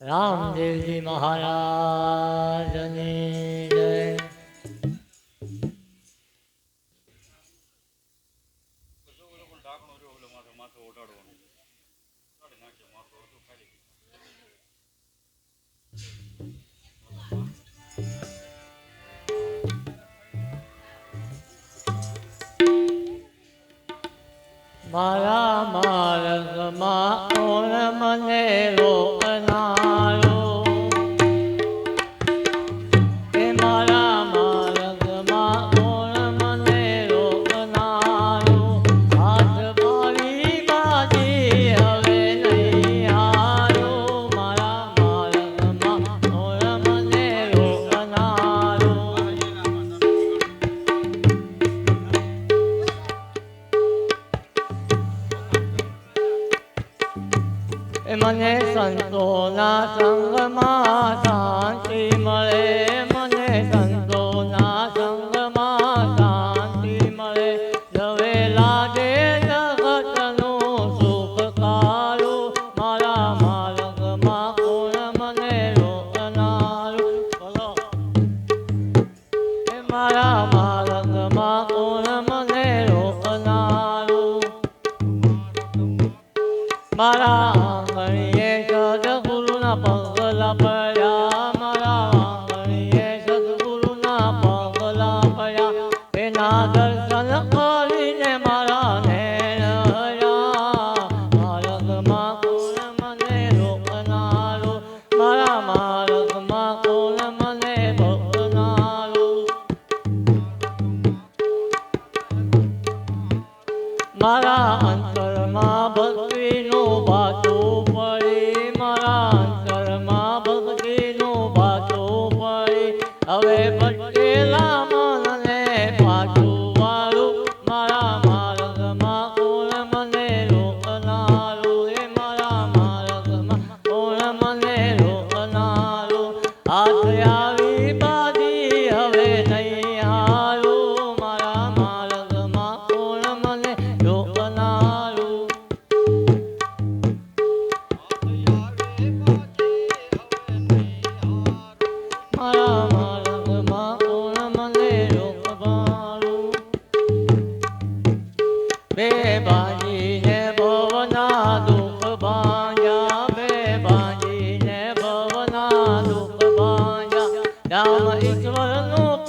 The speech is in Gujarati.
રામદેવજી મહારાજની જય. મારા માર્ગમાં ઓણ મને મને સંતોના સંગમાં શાંતિ મળે, મને સંતોના સંગમાં શાંતિ મળે. હવે લાગે જગતનું સુખ કાળું, મારા માર્ગમાં કોણ મને રોકનારું? બોલો. મારા માર્ગમાં કોણ મારા હણીએ સદગુરુના પગલા પડ્યા મારા હણીએ સદગુરુના પગલા એના દર્શન કરીને મારા નેણ હર્યા માર્ગમાં કોણ મને રોકનારો? મારા માર્ગમાં ભક્તિનો ભાતો મારા અંતરમાં ભક્તિનો ભાતો પડે. હવે પટેલા の